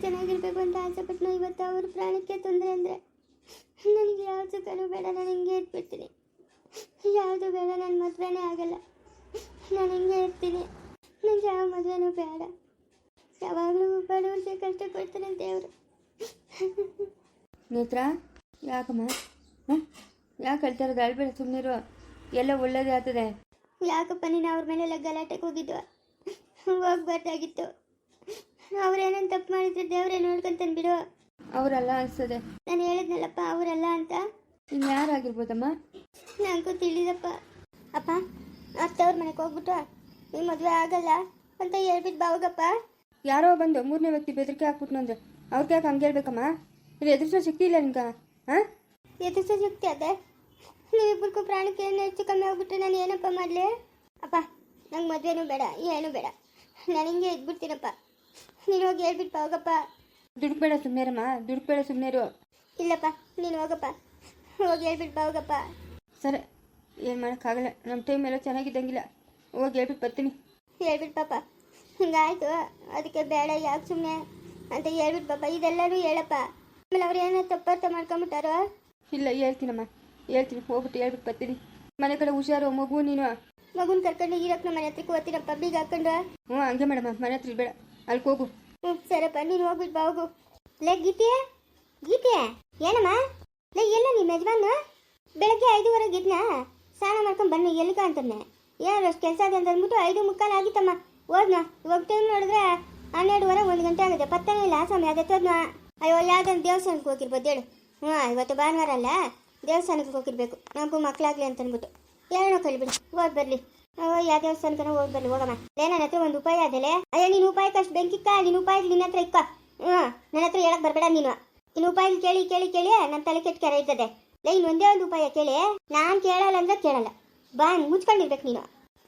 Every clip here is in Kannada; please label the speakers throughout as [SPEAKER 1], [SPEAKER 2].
[SPEAKER 1] ಚೆನ್ನಾಗಿರ್ಬೇಕು ಅಂತ ಆಸೆ ಪಟ್ಟು ಇವತ್ತು ಅವ್ರ ಪ್ರಾಣಕ್ಕೆ ತೊಂದರೆ ಅಂದರೆ ನನಗೆ ಯಾವ ಸುಖನೂ ಬೇಡ ನಾನು ಹಿಂಗೆ ಇಟ್ಬಿಡ್ತೀನಿ. ಯಾವುದು ಬೇಡ ನನ್ನ ಮದುವೆನೇ ಆಗಲ್ಲ. ನಾನು ಹಿಂಗೆ ಇರ್ತೀನಿ. ನನಗೆ ಯಾವ ಮದುವೆನೂ ಬೇಡ. ಯಾವಾಗಲೂ ಬಡವ್ರಿಗೆ ಕಷ್ಟ ಕೊಡ್ತಾನೆ ದೇವರು.
[SPEAKER 2] ನೇತ್ರ ಯಾಕಮ್ಮ? ಹಾಂ ಯಾಕೆ ಹೇಳ್ತಾರೆ ಇರೋದು? ಅಳ್ಬೇಡ ಸುಮ್ಮನಿರು ಎಲ್ಲ ಒಳ್ಳೇದೇ ಆಗ್ತದೆ.
[SPEAKER 1] ಯಾಕಪ್ಪ ನೀನು ಅವ್ರ ಮೇಲೆಲ್ಲ ಗಲಾಟೆಗೆ ಹೋಗಿದ್ವ? ಹೋಗ್ಬಾರ್ದಾಗಿತ್ತು. ಅವ್ರೇನೇನು ತಪ್ಪು ಮಾಡಿದ್ರೆ ದೇವರೇ ನೋಡ್ಕೊಂತಾನೆ ಬಿಡು.
[SPEAKER 2] ಅವರಲ್ಲ ಅನ್ಸದೆ
[SPEAKER 1] ನಾನು ಹೇಳಿದ್ನಲ್ಲಪ್ಪ ಅವರಲ್ಲ ಅಂತ.
[SPEAKER 2] ಇನ್ನು ಯಾರಾಗಿರ್ಬೋದಮ್ಮ?
[SPEAKER 1] ನನಗೂ ತಿಳಿದಪ್ಪ. ಅಪ್ಪ ಅತ್ತವ್ರ ಮನೆಗೆ ಹೋಗ್ಬಿಟ್ಟು ಈ ಮದುವೆ ಆಗಲ್ಲ ಅಂತ ಹೇಳ್ಬಿಟ್ಟು ಬಾವಾಗಪ್ಪ.
[SPEAKER 2] ಯಾರೋ ಬಂದು ಮೂರನೇ ವ್ಯಕ್ತಿ ಬೆದರಿಕೆ ಹಾಕ್ಬಿಟ್ನು ಅಂದ್ರೆ ಅವ್ರಿಗೆ ಯಾಕೆ ಹಂಗೆ ಹೇಳ್ಬೇಕಮ್ಮ? ಇಲ್ಲಿ ಎದುರಿಸೋ ಶಕ್ತಿ ಇಲ್ಲ ನಿಮ್ಗೆ ಹಾಂ?
[SPEAKER 1] ಎದುರಿಸೋ ಶಕ್ತಿ ಅದೇ. ನೀವಿಬ್ಬರಿಗೂ ಪ್ರಾಣಕ್ಕೆ ಏನು ಹೆಚ್ಚು ಕಮ್ಮಿ ಆಗ್ಬಿಟ್ರೆ ನಾನು ಏನಪ್ಪ ಮಾಡಲಿ? ಅಪ್ಪ ನಂಗೆ ಮದುವೆನೂ ಬೇಡ ಏನು ಬೇಡ. ನಾನು ಹಿಂಗೆ ಇದ್ಬಿಡ್ತೀನಪ್ಪ. ನೀನು ಹೋಗಿ ಹೇಳ್ಬಿಟ್ಟು ಹೋಗಪ್ಪ.
[SPEAKER 2] ದುಡುಕ್ಬೇಡ ಸುಮ್ಮನೆರಮ್ಮ ದುಡುಕ್ಬೇಡ ಸುಮ್ಮನೆರು
[SPEAKER 1] ಇಲ್ಲಪ್ಪ ನೀನು ಹೋಗಪ್ಪ. ಹೋಗಿ ಹೇಳ್ಬಿಟ್ಟು ಹೋಗಪ್ಪ.
[SPEAKER 2] ಸರಿ ಏನು ಮಾಡೋಕ್ಕಾಗಲ್ಲ. ನಮ್ಮ ಟೈಮ್ ಎಲ್ಲ ಚೆನ್ನಾಗಿದ್ದಂಗಿಲ್ಲ. ಹೋಗಿ ಹೇಳ್ಬಿಟ್ಟು ಬರ್ತೀನಿ.
[SPEAKER 1] ಹೇಳ್ಬಿಟ್ಟು ಪಾಪ ಹಿಂಗಾಯ್ತು. ಅದಕ್ಕೆ ಬೇಡ ಯಾಕೆ ಸುಮ್ಮನೆ ಅಂತ ಹೇಳ್ಬಿಟ್ಟು ಪಾಪ ಇದೆಲ್ಲರೂ ಹೇಳಪ್ಪ. ಆಮೇಲೆ ಅವ್ರು ಏನೋ ತಪ್ಪರ್ಥ ಮಾಡ್ಕೊಂಬಿಟ್ಟಾರೋ?
[SPEAKER 2] ಇಲ್ಲ ಹೇಳ್ತೀನಮ್ಮ. ಹೇಳ್ತೀನಿ ಹೋಗ್ಬಿಟ್ಟು ಹೇಳ್ಬಿಟ್ಟು ಬರ್ತೀನಿ. ಮನೆ ಕಡೆ ಹುಷಾರು ಮಗು ನೀನು.
[SPEAKER 1] ಮಗುನ ಕರ್ಕೊಂಡು ಇರಕ್ಕೆ ನಮ್ಮ ಮನೆ ಹತ್ರಕ್ಕೆ ಓದ್ತೀನಪ್ಪ ಬೀಗ ಹಾಕೊಂಡು
[SPEAKER 2] ಹ್ಞೂ ಹಂಗೆ ಮೇಡಮ್ಮ. ಮನೆ ಹತ್ರ ಬೇಡ ಅಲ್ಲಿ ಹೋಗು.
[SPEAKER 1] ಹ್ಞೂ, ಸರಪ್ಪ, ನೀನು ಹೋಗ್ಬಿಟ್ಟು ಬಾ, ಹೋಗು. ಲೇ, ಗೀತೆ ಗೀತೆ, ಏನಮ್ಮ? ಲೇ, ಎಲ್ಲ ನಿಮ್ಮ ಯಜಮಾನ ಬೆಳಗ್ಗೆ ಐದೂವರೆಗೆ ಇದ್ನ ಸ್ನಾನ ಮಾಡ್ಕೊಂಡು ಬನ್ನಿ ಎಲ್ಲಿಗ ಅಂತಂದೆ? ಏನಾರು ಅಷ್ಟು ಕೆಲಸ ಇದೆ ಅಂತ ಅಂದ್ಬಿಟ್ಟು ಐದು ಮುಕ್ಕಾಲು ಆಗಿತ್ತಮ್ಮ. ಹೋದ್ನ? ಇವಾಗ ಟೈಮ್ ನೋಡಿದ್ರೆ ಹನ್ನೆರಡುವರೆ, ಒಂದು ಗಂಟೆ ಆಗುತ್ತೆ. ಪತ್ತನೇ ಇಲ್ಲ, ಸ್ವಾಮಿ, ಅದೇ ಹೋದ್ನ ಅಯ್ಯೋ ಯಾವ್ದೊಂದು ದೇವಸ್ಥಾನಕ್ಕೆ ಹೋಗಿರ್ಬೋದು ಹೇಳು. ಹ್ಞೂ, ಇವತ್ತು ಭಾನುವಾರ ಅಲ್ಲ? ದೇವಸ್ಥಾನಕ್ಕೆ ಹೋಗಿರ್ಬೇಕು. ನಮಗೂ ಮಕ್ಕಳಾಗ್ಲಿ ಅಂತ ಅಂದ್ಬಿಟ್ಟು ಏನೋ ಕಲಿಬಿಡಿ ಹೋಗಿ ಬರಲಿ. ಯಾವ ದೇವಸ್ಥಾನ ಹೋಗಿ ಹೋಗ್ಬರ್ಲಿ ಹೋಗಮ್ಮ. ಲೇ ನನ್ನ ಹತ್ರ ಒಂದು ಉಪಾಯ ಆದಲೆ ಅಯ್ಯೋ, ನೀನು ಉಪಾಯಕ್ಕೆ ಅಷ್ಟು ಬೆಂಕಿಕ್ಕ ನಿನ್ನ ಉಪಾಯ ನಿನ್ನ ಹತ್ರ ಇಕ್ಕ. ಹ್ಞೂ ನನ್ನ ಹತ್ರ ಹೇಳಕ್ ಬರಬೇಡ ನೀನು. ಇನ್ನು ಉಪಾಯ ಕೇಳಿ ಕೇಳಿ ಕೇಳಿ ನನ್ನ ತಲೆ ಕೆಟ್ಟ ಕೆರೆ ಇದ್ದದೆ ಲೇ ಒಂದೇ ಒಂದು ಉಪಾಯ ಕೇಳಿ. ನಾನು ಕೇಳಲ್ಲ ಅಂದ್ರೆ ಕೇಳಲ್ಲ. ಬಾ ಮುಚ್ಕೊಂಡಿರ್ಬೇಕು ನೀನು.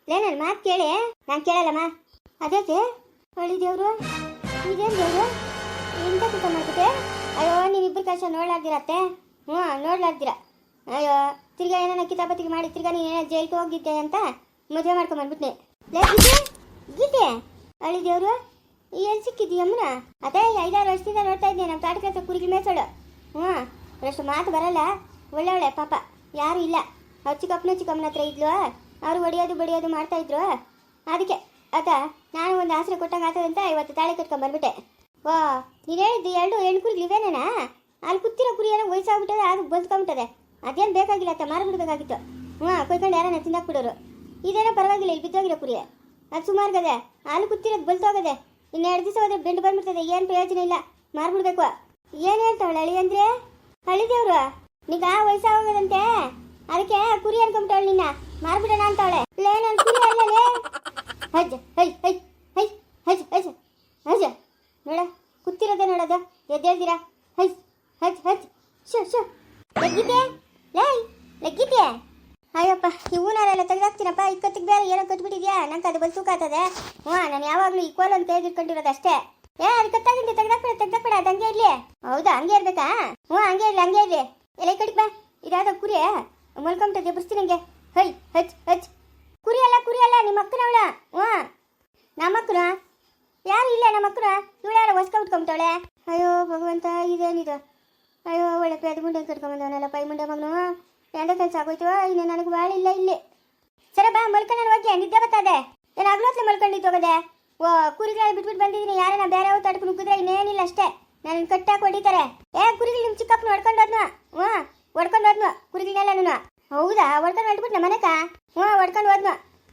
[SPEAKER 1] ಲೇ ನನ್ನ ಮಾತು ಕೇಳಿ. ನಾನು ಕೇಳಲ್ಲಮ್ಮ. ಅದೇ ಹೊಳಿ ದೇವರು. ಇದೇನು ದೇವ್ರು? ಎಂತ ಕೂತ ಮಾಡ್ಬಿಟ್ಟೆ ಅಯ್ಯೋ ನೀವಿಬ್ಬರು ಕಷ್ಟ ನೋಡ್ಲಾಗ್ದಿರತ್ತೆ ಹ್ಞೂ ನೋಡ್ಲಾಗ್ದಿರ ಅಯ್ಯೋ, ತಿರ್ಗಾ ಏನಾನ ಕಿತಾಪತಿಗೆ ಮಾಡಿ, ತಿರ್ಗಾ ನೀನು ಏನೋ ಹೋಗಿದ್ದೆ ಅಂತ? ಮದುವೆ ಮಾಡ್ಕೊಂಡ್ ಬಂದ್ಬಿಟ್ನೆ ಲೇ, ಗೀತೆ ಅಳಿ ದೇವ್ರು ಎಲ್ಲಿ ಸಿಕ್ಕಿದ್ಯಮ್ಮನ ಅದೇ, ಐದಾರು ವರ್ಷದಿಂದ ನೋಡ್ತಾ ಇದ್ದೆ ನಮ್ಮ ತಾಟ ಕೆಲಸ ಕುರಿಗಿ ಮೇಸೋಳು ಹ್ಞೂ ಅಷ್ಟು ಮಾತು ಬರಲ್ಲ. ಒಳ್ಳೆ ಒಳ್ಳೆ ಪಾಪ, ಯಾರು ಇಲ್ಲ. ಅವ್ರು ಚಿಕ್ಕಪ್ಪನ ಚಿಕ್ಕಮ್ಮನ ಹತ್ರ ಇದ್ಲು. ಅವ್ರು ಒಡೆಯೋದು ಬಡಿಯೋದು ಮಾಡ್ತಾ ಇದ್ರು. ಅದಕ್ಕೆ ಆತ ನಾನು ಒಂದು ಆಸರೆ ಕೊಟ್ಟಂಗೆ ಆಗ್ತದಂತ ಇವತ್ತು ತಾಳಿ ಕಟ್ಕೊಂಡ್ ಬಂದ್ಬಿಟ್ಟೆ. ಓ, ನೀನು ಹೇಳಿದ್ದು ಎರಡು ಹೆಣ್ಣು ಕುರಿ ಇವೇನೇನಾ? ಅಲ್ಲಿ ಕುತ್ತಿರೋ ಕುರಿ ಏನೋ ವಯಸ್ಸಾಗ್ಬಿಟ್ಟದೆ ಅದು ಬದುಕೊಂಬಿಟ್ಟದೆ. ಅದೇನು ಬೇಕಾಗಿಲ್ಲ ಅತ್ತ, ಮಾರ್ಬಿಡ್ಬೇಕಾಗಿತ್ತು. ಹ್ಞೂ, ಕೊಯ್ಕೊಂಡು ಯಾರನ್ನ ತಿಂದಾಕ್ಬಿಡೋರು. ಇದೇನೋ ಪರವಾಗಿಲ್ಲ, ಇಲ್ಲಿ ಬಿದ್ದೋಗಿರೋ ಕುರಿ ಅದು ಸುಮಾರು ಗದೆ. ಹಾಲು ಕುತ್ತಿರೋದು ಬಲ್ತೋಗದೆ. ಇನ್ನೆರಡು ದಿವಸ ಹೋದ್ರೆ ಬೆಂಡು ಬಂದ್ಬಿಡ್ತದೆ, ಏನು ಪ್ರಯೋಜನ ಇಲ್ಲ. ಮಾರ್ಬಿಡ್ಬೇಕು. ಏನು ಹೇಳ್ತಾವಳೆ ಅಳಿ ಅಂದ್ರೆ? ಅಳಿದೇವ್ರು, ನೀಗ ವಯಸ್ಸಾಗೋಗದಂತೆ? ಅದಕ್ಕೆ ಕುರಿ ಅನ್ಕೊಂಬಿಟ್ಟವಳು ನಿನ್ನ. ಮಾರ್ಬಿಡೋಣ ಅಂತವಳೆ ಲೇ ನನ್ನ ಕುರಿ ಅಲ್ಲಲೇ ಹಜ್ಜ ಹೈ ಹೈ ಹೈ ಹಜ್ ಹಜ್ ಹಜ್ ನೋಡ ಕೂತಿರೋದೆ ನೋಡೋದು ಎದ್ದೇಳ್ತೀರಾ ಹೈ ಹಜ್ ಹಜ್ ಶೋ ಶೋ ಲಗ್ಗಿತೆ ಲೈ ಲಗ್ಗಿತೆ ಅಯ್ಯಪ್ಪ ಈ ಹೂನಾರೆಲ್ಲ ತೆಗೆದಾಕ್ತೀನಪ್ಪ ಇಕ್ಕತ್ತಿಗೆ ಬೇರೆ ಏನೋ ಕಟ್ಬಿಟ್ಟಿದ್ಯಾ ನಂಗೆ ಅದು ಬಲ್ ತೂಕ ಆಗ್ತದೆ ಹ್ಞೂ ನಾನು ಯಾವಾಗಲೂ ಈಕ್ವಲ್ ಅಂತ ತೆಗೆದಿಟ್ಕೊಂಡಿರೋದು ಅಷ್ಟೇ. ಏ, ಅದು ಕತ್ತಾಗಿಂದ ತೆಗ್ದಾಕ್ಬೇಡ ತೆಗ್ದಾಕ್ಬೇಡ, ಅದು ಹಂಗೆ ಇರಲಿ. ಹೌದಾ, ಹಂಗೆ ಇರ್ಬೇಕಾ? ಹ್ಞೂ, ಹಂಗೆ ಇರಲಿ ಹಂಗೆ ಇರಲಿ. ಎಲೆ ಕಡಿಕ್ ಬಾ ಇದಾದ ಕುರಿ ಮಲ್ಕೊಂಬಿಟ್ಟದೆ ಬಿಡಿಸ್ತೀನಿ ಹಂಗೆ. ಹೈ, ಹಚ್ ಹಚ್. ಕುರಿ ಅಲ್ಲ ಕುರಿ ಅಲ್ಲ ನಿಮ್ಮ ಹ್ಞೂ. ನಮ್ಮ ಅಕ್ಕನ ಯಾರು ಇಲ್ಲ ನಮ್ಮ ಅಕ್ಕನ ಇವಳು ಯಾರು ಹೊಸ್ಕ ಉಟ್ಕೊಂಬಿಟ್ಟವಳೆ? ಅಯ್ಯೋ, ಭಗವಂತ, ಇದೇನಿದು? ಅಯ್ಯೋ, ಒಳ್ಳೆ ಪೇದ ಮುಂಡೆ ಬಂದವನಲ್ಲ, ಪೈ ಮುಂಡೆ ಮಗನು. ಎಂಡ ಕೆಲಸ ಆಗೋಯ್ತು, ಇನ್ನು ನನಗೆ ಬಾಳ ಇಲ್ಲ. ಇಲ್ಲಿ ಸರಿ ಬಾ ಮಲ್ಕೊಂಡು ಹೋಗಿ, ನಿದ್ದೆ ಬರ್ತದೆ. ನಾನು ಆಗ್ಲೋತ್ಲೆ ಮಲ್ಕೊಂಡಿದ್ದು ಹೋಗದೆ ಓ ಕುರಿಗಳು ಬಿಟ್ಬಿಟ್ಟು ಬಂದಿದ್ದೀನಿ. ಯಾರನ್ನ ಬೇರೆ ಅವ್ರು ತಡ್ಕೊಂಡು ನುಗ್ಗಿದ್ರೆ ಇನ್ನೇನಿಲ್ಲ ಅಷ್ಟೇ. ನನ್ನ ಕಟ್ಟಾಕ್ ಹೊಡಿತಾರೆ. ಏ, ಕುರಿಗಳು ನಿಮ್ಮ ಚಿಕ್ಕಪ್ಪನ ಹೊಡ್ಕೊಂಡು ಹೋದ್ನು? ಹ್ಞೂ, ಹೊಡ್ಕೊಂಡು ಹೋದ್ನು ಕುರಿಗಳನ್ನೆಲ್ಲ ನಾನು? ಹೌದಾ? ಹೊಡ್ಕೊಂಡು ಹೊಡ್ಬಿಟ್ಟು ನಮ್ಮ ಮನೆಕ? ಹ್ಞೂ, ಹೊಡ್ಕೊಂಡು ಹೋದ್ನು?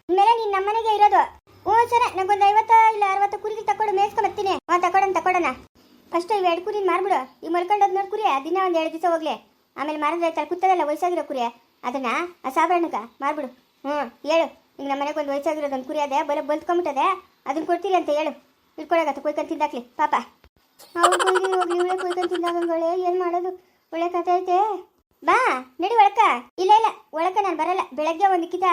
[SPEAKER 1] ಮೇಲೆ ನೀನು ನಮ್ಮ ಮನೆಗೆ ಇರೋದು. ಹ್ಞೂ, ಸರಿ, ನಂಗೊಂದು ಐವತ್ತು ಇಲ್ಲ ಅರವತ್ತು ಕುರಿಗಳು ತಕೊಂಡು ಮೇಯ್ಸ್ಕೊಂಡ್ ಬರ್ತೀನಿ. ಹ್ಞೂ ತಕೊಡೋಣ ತಕೊಡೋಣ ಫಸ್ಟ್ ಇವು ಎರಡು ಕುರಿನ ಮಾರ್ಬಿಡು. ಈ ಮಲ್ಕೊಂಡೋದ್ ನೋಡಿ ಕುರಿ ದಿನ ಒಂದು ಎರಡು ದಿವಸ ಹೋಗ್ಲಿ. ಆಮೇಲೆ ಮಾರಿದ್ರೆ ತಲೆ ಕುತ್ತದಲ್ಲ ವಯಸ್ಸಾಗಿರೋ ಕುರಿ. ಅದನ್ನ ಆ ಸಾಬರಣಕ ಮಾರ್ಬಿಡು. ಹ್ಞೂ, ಹೇಳು. ಈಗ ನಮ್ಮ ಮನೆಗೆ ಒಂದು ವಯಸ್ಸಾಗಿರೋದು ಒಂದು ಕುರಿ ಅದೇ, ಬಲ ಬಂದ್ಕೊಂಬಿಟ್ಟದೆ ಅದನ್ನ ಕೊಡ್ತೀರಿ ಅಂತ ಹೇಳು. ಇಟ್ಕೊಳಗತ್ತ ಕೊಯ್ಕೊಂಡು ತಿಂದಾಕ್ಲಿ, ಪಾಪ. ಅವ್ರು ಕೊಯ್ದು ಇವಳೆ ಕೊಯ್ಕೊಂಡು ತಿಂದಾಗಂಗಳೇ, ಏನು ಮಾಡೋದು? ಒಳ್ಳೆ ಕಥೆ ಐತೆ. ಬಾ, ನಡಿ ಒಳಕ. ಇಲ್ಲ ಇಲ್ಲ, ಒಳಕ ನಾನು ಬರಲ್ಲ. ಬೆಳಗ್ಗೆ ಒಂದು ಕಿತ,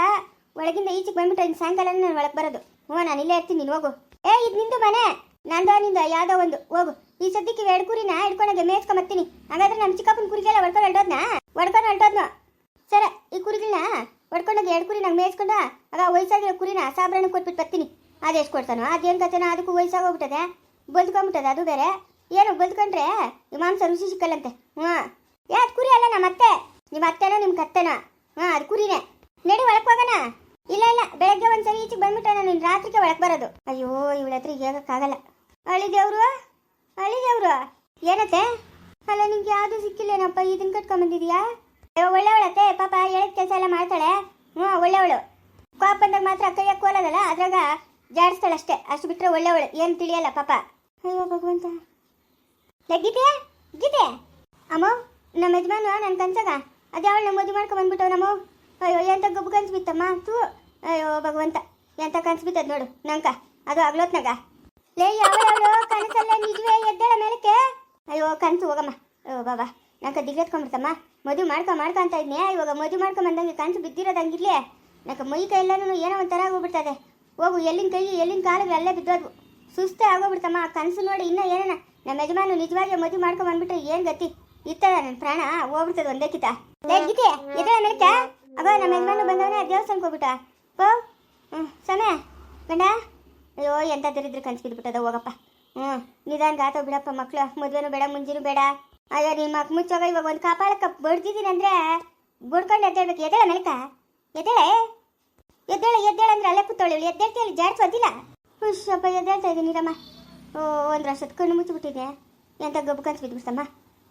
[SPEAKER 1] ಒಳಗಿಂದ ಈಚೆಗೆ ಬಂದ್ಬಿಟ್ರೆ ಇನ್ನು ಸಾಯಂಕಾಲ ನಾನು ಒಳಗೆ ಬರೋದು. ಹ್ಞೂ, ನಾನು ಇಲ್ಲೇ ಇರ್ತೀನಿ, ನೀನು ಹೋಗು. ಏ, ಇದು ನಿಂದು ಮನೆ. ನಂದು ನಿಂದು, ಯಾವುದೋ ಒಂದು. ಹೋಗು. ಈ ಸದ್ಯಕ್ಕೆ ಎರಡು ಕುರಿನ ಹಿಡ್ಕೊಂಡಾಗೆ ಮೇಯ್ಸ್ಕೊಂಬರ್ತೀನಿ ಹಾಗಾದ್ರೆ ನಮ್ಮ ಚಿಕ್ಕಪ್ಪನ ಕುರಿಗೆಲ್ಲ ಹೊಡ್ಕೊಂಡು ಹೊರಟೋದ್ನ? ಒಡ್ಕೊಂಡು ಹೊರಟೋದ್ನು? ಸರ, ಈ ಕುರಿಗಳನ್ನ ಹೊಡ್ಕೊಂಡೋಗಿ ಎರಡು ಕುರಿ ನಂಗೆ ಮೇಯಿಸ್ಕೊಂಡ, ಆಗ ವಯಸ್ಸಾಗಿರೋ ಕುರಿನ ಸಾಬ್ರಣ್ಣ ಕೊಟ್ಬಿಟ್ಟು ಬರ್ತೀನಿ. ಅದೆಷ್ಟು ಕೊಡ್ತಾನೋ ಅದೇನು ಕಥೆನೋ, ಅದಕ್ಕೂ ವಯಸ್ಸಾಗೋಗ್ಬಿಟ್ಟದೆ. ಬದುಕೊಂಬಿಟ್ಟದೆ ಅದು ಬೇರೆ. ಏನು ಬದುಕೊಂಡ್ರೆ ಮಾಂಸ ರುಚಿ ಸಿಕ್ಕಲ್ಲಂತೆ. ಹ್ಞೂ ಯಾಕೆ ಕುರಿ ಅಲ್ಲ ನಮ್ಮ ಅತ್ತೆ ನಿಮ್ಮ ಅತ್ತೆನೋ ನಿಮ್ಮ ಕತ್ತೆನೋ? ಹಾಂ ಅದು ಕುರಿನೇ. ನಡಿ ಒಳಕ್ ಹೋಗೋಣ. ಇಲ್ಲ ಇಲ್ಲ, ಬೆಳಗ್ಗೆ ಒಂದ್ಸರಿ ಈಚೆಗೆ ಬಂದ್ಬಿಟ್ಟಣ ನೀನು ರಾತ್ರಿಗೆ ಒಳಗೆ ಬರೋದು. ಅಯ್ಯೋ, ಇವಳ ಹತ್ರ ಹೇಗಕ್ಕಾಗಲ್ಲ ಅಳಿ ಅಳಿದೇವ್ರು? ಅಳಿ ದೇವ್ರು ಏನತ್ತೆ? ಅಲ್ಲ, ನಿಂಗೆ ಯಾವುದು ಸಿಕ್ಕಿಲ್ಲೇನಪ್ಪ ಇದನ್ನ ಕಟ್ಕೊಂಬಂದಿದ್ಯಾ ಅಯ್ಯೋ ಒಳ್ಳೆವಳತ್ತೆ ಪಾಪ ಹೇಳಿದ ಕೆಲಸ ಎಲ್ಲ ಮಾಡ್ತಾಳೆ. ಹ್ಞೂ, ಒಳ್ಳೆವಳು. ಕೋಪ ಬಂದಾಗ ಮಾತ್ರ ಕೈಯಾಗ ಕೋಲದಲ್ಲ ಅದ್ರಾಗ ಜಾಡಿಸ್ತಾಳೆ ಅಷ್ಟೇ. ಬಿಟ್ಟರೆ ಒಳ್ಳೆವಳು. ಏನು ತಿಳಿಯಲ್ಲ ಪಾಪ. ಅಯ್ಯೋ, ಭಗವಂತ. ಲೇ, ಗೀತೆ ಅಮ್ಮ, ನಮ್ಮ ಯಜಮಾನ ನನ್ನ ಕನ್ಸಾಗ? ನಮ್ಮ ಮದುವೆ ಮಾಡ್ಕೊಂಡ್ ಬಂದ್ಬಿಟ್ಟವ್ ನಮ್ಮ ಅಯ್ಯೋ, ಎಂತ ಗಬ್ಬು ಕನ್ಸು ಬಿತ್ತಮ್ಮ? ತೂ ಅಯ್ಯೋ, ಭಗವಂತ. ಎಂತ ಕನ್ಸು ಬಿತ್ತದ ನೋಡು, ನಂಕ. ಅದು ಆಗ್ಲೋತ್ನಾಗ ಲೇ ಯಾವಳು ಕನಸಲ್ಲ ನಿಜವೇ ಎದ್ದೇಳ ಮೇಲಕ್ಕೆ? ಅಯ್ಯೋ, ಕನ್ಸು ಹೋಗಮ್ಮ. ಅಯ್ಯೋ ಬಾಬಾ ನಂಕ ದಿಗ್ಗೆತ್ಕೊಂಡ್ಬಿಡ್ತಮ್ಮ. ಮದುವೆ ಮಾಡ್ಕೊ ಮಾಡ್ಕೊ ಅಂತ ಇದ್ನೇ. ಇವಾಗ ಮದುವೆ ಮಾಡ್ಕೊ ಬಂದಂಗೆ ಕನಸು ಬಿದ್ದಿರೋದಂಗಿರ್ಲಿ ನಂಗೆ ಮೈ ಕೈ ಎಲ್ಲನೂ ಏನೋ ಒಂಥರ ಆಗೋಗ್ಬಿಡ್ತದೆ. ಹೋಗು, ಎಲ್ಲಿನ ಕೈ, ಎಲ್ಲಿನ ಕಾಲಿಗೆ ಅಲ್ಲೇ ಬಿದ್ದೋದು ಸುಸ್ತೇ ಆಗೋಗ್ಬಿಡ್ತಮ್ಮ, ಆ ಕನಸು ನೋಡಿ ಇನ್ನೂ ಏನೇನ. ನಮ್ಮ ಯಜಮಾನು ನಿಜವಾಗಿ ಮದುವೆ ಮಾಡ್ಕೊಂಡು ಬಂದ್ಬಿಟ್ರೆ ಏನ್ ಗತಿ? ಇತ್ತದ ನನ್ನ ಪ್ರಾಣ, ಹೋಗ್ಬಿಡ್ತದೆ ಒಂದೇ ಕಿತ. ಗೀತೆ ಅಗ ನಮ್ಮ ಯಜಮಾನು ಬಂದವನೇ ದೇವಸ್ಥಾನಕ್ಕೆ ಹೋಗ್ಬಿಟ್ಟ. ಓ ಹ್ಞೂ ಸಮಯ, ಗಂಡ. ಅಯ್ಯೋ, ಎಂತ ದರಿದ್ರ ಕನ್ಸು ಬಿದ್ಬಿಟ್ಟದ, ಹೋಗಪ್ಪ. ಹ್ಞೂ ನಿಧಾನ ಗಾತ ಬಿಡಪ್ಪ ಮಕ್ಳು. ಮದುವೆನೂ ಬೇಡ, ಮುಂಜಿನೂ ಬೇಡ. ಅಯ್ಯೋ ನಿಮ್ಮ ಮಕ್ ಮುಚ್ಚೋಗ ಇವಾಗ ಒಂದು ಕಾಪಾಳಕ್ಕ ಬಡ್ದಿದ್ದೀನಿ ಅಂದ್ರೆ ಬಡ್ಕೊಂಡು ಎದ್ದೇಳ್ಬೇಕು. ಎದ್ದೇಳ ಮೇಲಕ ಎದ್ದೇಳೆ? ಎದ್ದೇಳ ಎದ್ದೇಳ ಅಂದ್ರೆ ಅಲ್ಲೇ ಕೂತೋಳಿ ಎದ್ದೇಳ್ತೀಯಲ್ಲಿ ಒದ್ದಿಲ್ಲ ಹುಷಪ್ಪ, ಎದ್ದೇಳ್ತಾ ಇದ್ದೀನಿ ರಮ್ಮ ಓ, ಒಂದು ವರ್ಷದ ಕಣ್ಣು ಮುಚ್ಚಿಬಿಟ್ಟಿದೆ. ಎಂತ ಗಬ್ಬು ಕನ್ಸು ಬಿದ್ಬಿಡ್ತಮ್ಮ.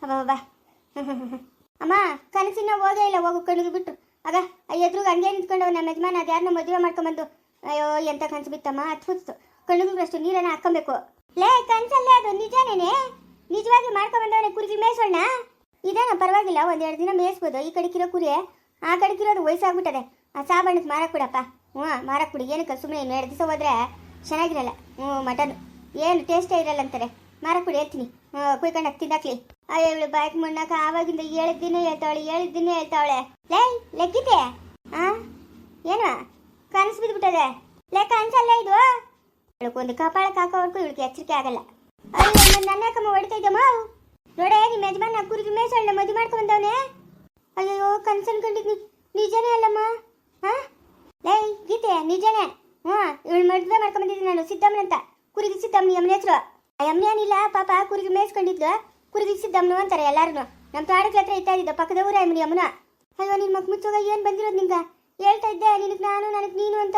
[SPEAKER 1] ಅಬ್ಬಾ ಅಮ್ಮ, ಕನಸಿನ ಹೋಗೇ ಇಲ್ಲ, ಹೋಗು ಕಣ್ಣಿಗೆ ಬಿಟ್ಟು ಆಗ ಎದುರುಗ ಹಂಗೆ ನಿಂತ್ಕೊಂಡು ನಮ್ಮ ಯಜಮಾನ ಅದು ಯಾರನ್ನ ಮದುವೆ ಮಾಡ್ಕೊಂಬಂದು. ಅಯ್ಯೋ, ಎಂತ ಕನಸು ಬಿತ್ತಮ್ಮ. ಹುಚ್ಚು ಕಣ್ಣಿಗೆ ಅಷ್ಟು ನೀರನ್ನ ಹಾಕೊಬೇಕು ಲೇ, ಕನ್ಸಲ್ಲೇ ಅದು. ನಿಜನೇನೆ? ನಿಜವಾಗಿ ಮಾಡ್ಕೊಂಬಂದವನೇ ಕುರಿಗೆ ಮೇಯಿಸೋಣ ಇದೇನ ಪರವಾಗಿಲ್ಲ, ಒಂದೆರಡು ದಿನ ಮೇಯಿಸ್ಬೋದು. ಈ ಕಡೆಗಿರೋ ಕುರಿ ಆ ಕಡೆಗಿರೋದು ವಯಸ್ಸಾಗ್ಬಿಟ್ಟದೆ. ಆ ಸಾಬಣ್ಣಕ್ಕೆ ಮಾರಕ್ ಬಿಡಪ್ಪ ಹ್ಞೂ ಮಾರಕ್ ಬಿಡಿ ಏನಕ್ಕೆ ಸುಮ್ಮನೆ ಎರಡು ದಿವಸ ಹೋದ್ರೆ ಚೆನ್ನಾಗಿರಲ್ಲ. ಹ್ಞೂ, ಮಟನ್. ಏನು ಟೇಸ್ಟೇ ಇರಲ್ಲ ಅಂತಾರೆ. ಮಾರಕ್ ಬಿಡಿ ಹೇಳ್ತೀನಿ. ಹ್ಞೂ, ಕುಯ್ಕೊಂಡು ತಿನ್ನಕ್ಲಿ ಅಯ್ಯೋ, ಇವಳು ಬಾಯ್ಕ್ ಮಣ್ಣಾಕ ಆವಾಗಿಂದ ಹೇಳಿದ್ದಿನೇ ಹೇಳ್ತಾವಳೆ ದಿನ ಹೇಳ್ತಾವಳೆ. ಲೇ ಲೆಕ್ಕಿದೆ ಹಾಂ ಏನು ಕನಸು ಬಿದ್ದುಬಿಟ್ಟದೆ ಲೆಕ್ಕ ಅನ್ಸಲ್ಲ ಇದು? ಇವಳಕ್ಕೊಂದು ಕಪಾಳಕ್ಕೆ ಹಾಕೋವರೆಗೂ ಇವಳಿಗೆ ಎಚ್ಚರಿಕೆ ಆಗಲ್ಲ. ನನ್ನ ಯಾಕಮ್ಮ ಹೊಡಿತಾ ಇದ್ದಮ್ಮ ನೋಡೇ ನಿಮ್ಮ ಯಜಮಾನ ಕುರಿಗೆ ಮೇಸಳ್ಳ ಮದುವೆ ಮಾಡ್ಕೊಂಡವನೆ. ಅಯ್ಯೋ ಕನ್ಸನ್ ಕಂಡಿದ್ನಿ ನಿಜನೇ ಅಲ್ಲಮ್ಮ? ಹಾ? ಲೈ, ಗೀತೆ, ನಿಜನೇ. ಹ್ಞೂ, ಇವಳು ಮದುವೆ ಮಾಡ್ಕೊಂಬಂದಿದ್ದೀನಿ ನಾನು, ಸಿದ್ದಮ್ಮನ ಅಂತ. ಕುರಿಗೆ ಸಿದ್ದಮ್ಮನ ಯಮ್ಮನ ಹೆಸರು. ಆ ಯಮ್ಮನ ಏನಿಲ್ಲ, ಪಾಪ ಕುರಿಗೆ ಮೇಯಿಸ್ಕೊಂಡಿದ್ಲು ಕುರಿಗೆ ಸಿದ್ದಮ್ಮನು ಅಂತಾರೆ ಎಲ್ಲಾರು ನಮ್ಮ ತಾಡಕ್ಲ ಹತ್ರ ಇತ್ತಾ ಇದ್ದ ಪಕ್ಕದ ಊರ ಯಮ್ಮನ ಯಮ್ಮನ ಅಯ್ಯೋ ನಿನ್ನ ಮಕ್ ಮುಚ್ಚೋಗ ಏನು ಬಂದಿರೋದು ನಿಂಗ? ಹೇಳ್ತಾ ಇದ್ದೆ, ನಿನಗೆ ನಾನು, ನನಗೆ ನೀನು ಅಂತ.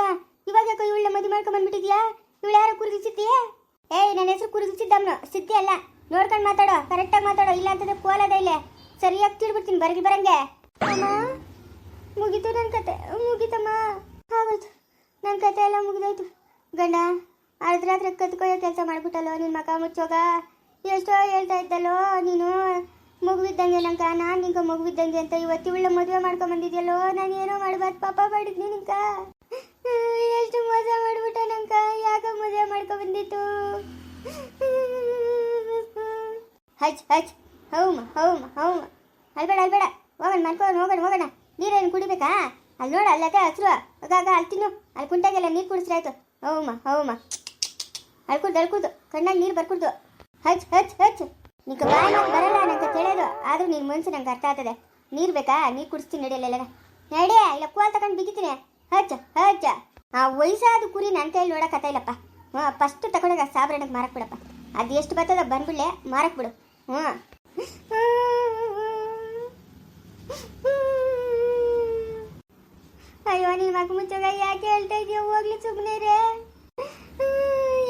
[SPEAKER 1] ಇವಾಗ ಯಾಕೋ ಇವಳ ಮದುವೆ ಮಾಡ್ಕೊಂಬಂದ್ಬಿಟ್ಟಿದ್ಯಾ ಇವಳು ಯಾರೋ ಕುರಿಗೆ ಸಿದ್ದಿಯೇ? ಏಯ್, ನನ್ನ ಹೆಸರು ಕುರಿಗೆ ಸಿದ್ದಮ್ಮನು ಸಿದ್ದಿ ಅಲ್ಲ. ನೋಡ್ಕೊಂಡು ಮಾತಾಡೋ ಕರೆಕ್ಟಾಗಿ ಮಾತಾಡೋ, ಇಲ್ಲ ಅಂತಂದ್ರೆ ಕೋಲದ ಇಲ್ಲೇ. ಸರಿಯಾಗಿ ತಿಳ್ಬಿಡ್ತೀನಿ ಬರಗಿ ಬರಂಗೆ. ಅಮ್ಮ, ಮುಗೀತು ನನ್ನ ಕತೆ. ಮುಗೀತಮ್ಮ. ಆಗೋಯ್ತು ನನ್ನ ಕತೆ ಎಲ್ಲ ಮುಗಿದೋಯ್ತು. ಗಂಡ ಅರ್ಧ ರಾತ್ರಿ ಕತ್ಕೊಯ್ಯೋ ಕೆಲಸ ಮಾಡ್ಬಿಟ್ಟಲ್ಲೋ ನಿನ್ನ ಮಕ ಮುಚ್ಚೋಗ? ಎಷ್ಟೋ ಹೇಳ್ತಾ ಇದ್ದಲ್ಲೋ, ನೀನು. ಮಗುವಿದ್ದಂಗೆ ನಂಕ ನಾನು ನಿಂಗೆ ಮಗುವಿದ್ದಂಗೆ ಅಂತ ಇವತ್ತು ಇವಳ ಮದುವೆ ಮಾಡ್ಕೊಂಬಂದಿದ್ಯಲ್ಲೋ ನಾನು ಏನೋ ಮಾಡ್ಬಾರ್ದು, ಪಾಪ ಮಾಡಿದ್ನಿ ನಿಂಕ ಹಚ್ ಹಚ್. ಹೌಮ ಹೌಮ ಹೌಮ. ಅಲ್ಬೇಡ ಅಲ್ಬೇಡ ಹೋಗೋಣ ಮನ್ಕೋಣ ಹೋಗೋಣ ಹೋಗೋಣ. ನೀರೇನು ಕುಡಿಬೇಕಾ? ಅಲ್ಲಿ ನೋಡ ಅಲ್ಲತ್ತೆ ಹಸಿರು ಆಗ ಅಲ್ಲಿ ತಿನ್ನು. ಅಲ್ಲಿ ಕುಂಟಾಗೆಲ್ಲ ನೀರು ಕುಡಿಸ್ರಾಯ್ತು ಹೌಮ ಹೌಮ. ಅಳ್ಕುಡ್ದು ಅಳ್ಕುಡ್ದು ಕಣ್ಣಾಗಿ ನೀರು ಬರ್ಕುಡ್ದು. ಹಚ್ ಹಚ್ ಹಚ್. ನಿಂಗೆ ಬಾಯಿ ಬರಲ್ಲ ಅಂತ ಕೇಳೋದು. ಆದ್ರೂ ನಿನ್ನ ಮನಸ್ಸು ನಂಗೆ ಅರ್ಥ ಆಗ್ತದೆ. ನೀರು ಬೇಕಾ? ನೀರು ಕುಡಿಸ್ತೀನಿ ನಡೆಯಲ್ಲ ನಡಿ, ಇಲ್ಲ ಕೂಲ್ ತಗೊಂಡು ಬಿಗಿತೀನಿ. ಹಚ್ಚ ಹಚ್ಚ ಆ ವಯಸ್ಸಾದ ಕುರಿ ನನ್ನ ಕೈಲಿ ನೋಡಕತ್ತ ಇಲ್ಲಪ್ಪ. ಫಸ್ಟ್ ತಗೊಂಡಾಗ ಸಾಬ್ರಣಕ್ಕೆ ಮಾರಕ್ ಬಿಡಪ್ಪ. ಅದು ಎಷ್ಟು ಬರ್ತದ ಬಂದ್ಬಿಡ್ಲೆ, ಮಾರಕ್ ಬಿಡು. ಹ್ಞೂ ಅಯ್ಯೋ, ನಿನ್ ಮಗ ಮುಚ್ಚಾಗ ಯಾಕೆ ಹೇಳ್ತಾ ಇದೀಯ? ಹೋಗ್ಲಿ ಸುಮ್ಮನೆ ರೇ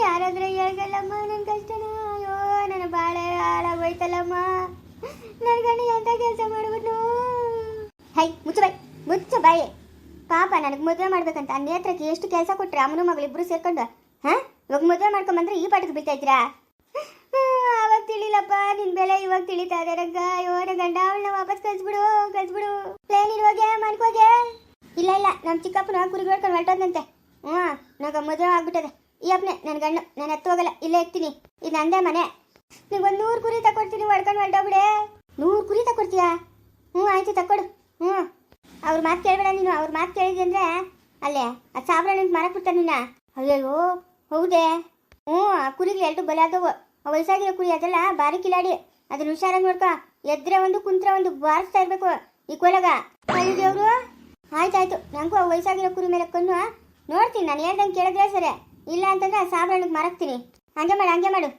[SPEAKER 1] ಯಾರಾದ್ರೆ ಹೇಳ್ಗಲ್ಲಮ್ಮ ನನ್ನ ಕಷ್ಟನ? ಅಯ್ಯೋ, ನನ್ನ ಬಾಳೆ ಹಾಳಾಗೋಯ್ತಲ್ಲಮ್ಮ ನನ್ನ ಗಂಡ ಎಂತ ಕೆಲಸ ಮಾಡ್ಬಿಟ್ಟು ಹೈ ಮುಚ್ಚು ಬಾಯ್ ಮುಚ್ಚು ಬಾಯಿ ಪಾಪ, ನನಗೆ ಮದುವೆ ಮಾಡ್ಬೇಕಂತ ನೇತ್ರಕ್ಕೆ ಎಷ್ಟು ಕೆಲಸ ಕೊಟ್ರೆ ಅಮ್ಮನ ಮಗಳಿಬ್ರು ಸೇರ್ಕೊಂಡು, ಹಾ? ಇವಾಗ ಮದುವೆ ಮಾಡ್ಕೊಂಬಂದ್ರೆ ಈ ಪಾಠಕ್ಕೆ ಬೀಳ್ತಾ ತಿಳಿಲಪ್ಪ, ನಿನ್ ಬೆಲೆ ಇವಾಗ ತಿಳಿತಾ ಇದೆ ರಂಗ ಅಯ್ಯೋ, ನನ್ನ ಗಂಡ ಅವಳನ್ನ ವಾಪಸ್ ಕಳ್ಸ್ಬಿಡು ಕಳ್ಸ್ಬಿಡು. ಪ್ಲೇನ್ ಇರುವಾಗೆ ಮನ್ಕೋಗೆ ಇಲ್ಲ ಇಲ್ಲ ನಮ್ಮ ಚಿಕ್ಕಪ್ಪನ ಕುರಿ ಹೊಡ್ಕೊಂಡು ಹೊರಟೋದಂತೆ ಹ್ಞೂ ನಂಗೆ ಮದುವೆ ಆಗ್ಬಿಟ್ಟದೆ. ಈ ಅಪ್ನೆ ನನ್ನ ಗಂಡ ನಾನು ಎತ್ತು ಹೋಗಲ್ಲ, ಇಲ್ಲೇ ಇರ್ತೀನಿ. ಇದು ನಂದೇ ಮನೆ. ನಿಂಗೊಂದು ನೂರು ಕುರಿ ತಕೊಡ್ತೀನಿ, ಹೊಡ್ಕೊಂಡು ಹೊರಟೋಗ್ಬಿಡೆ. ನೂರು ಕುರಿ ತಕೊಡ್ತೀಯಾ? ಹ್ಞೂ ಆಯ್ತು ತಕೊಡು ಹ್ಞೂ ಅವ್ರ ಮಾತು ಕೇಳಬೇಡ ನೀನು, ಅವ್ರ ಮಾತು ಕೇಳಿದ್ವಿ ಅಂದ್ರೆ, ಅಲ್ಲೇ ಅದು ಸಾವಿರ ನಿಂಗೆ ಮಾರಕ್ ಬಿಡ್ತಾನೆ ನಿನ್ನ ಅಯ್ಯೋ ಹೌದೇ. ಹ್ಞೂ ಆ ಕುರಿಗೆ ಎರಡು ಬಲೆ ಆ ವಯಸ್ಸಾಗಿರೋ ಕುರಿ ಅದೆಲ್ಲ ಬಾರಿ ಕಿಲಾಡಿ. ಅದನ್ನ ಹುಷಾರಾಗಿ ನೋಡ್ಕೊ. ಎದ್ರೆ ಒಂದು, ಕುಂತ್ರ ಒಂದು ಬಾರಿಸ್ತಾ ಇರ್ಬೇಕು ಈ ಕೊಲಗ. ದೇವ್ರು. ಆಯ್ತಾಯ್ತು. ನಂಗು ಆ ವಯಸ್ಸಾಗಿರೋ ಕುರಿ ಮೇಲೆ ಕಣ್ಣು. ನೋಡ್ತೀನಿ, ನಾನು ಹೇಳ್ದಂಗೆ ಕೇಳಿದ್ರೆ ಸರಿ. ಇಲ್ಲ ಅಂತಂದ್ರೆ ಸಾಬ್ರಣಕ್ಕೆ ಮಾರಾಕ್ತೀನಿ. ಹಂಗೆ ಮಾಡು ಹಂಗೆ ಮಾಡು.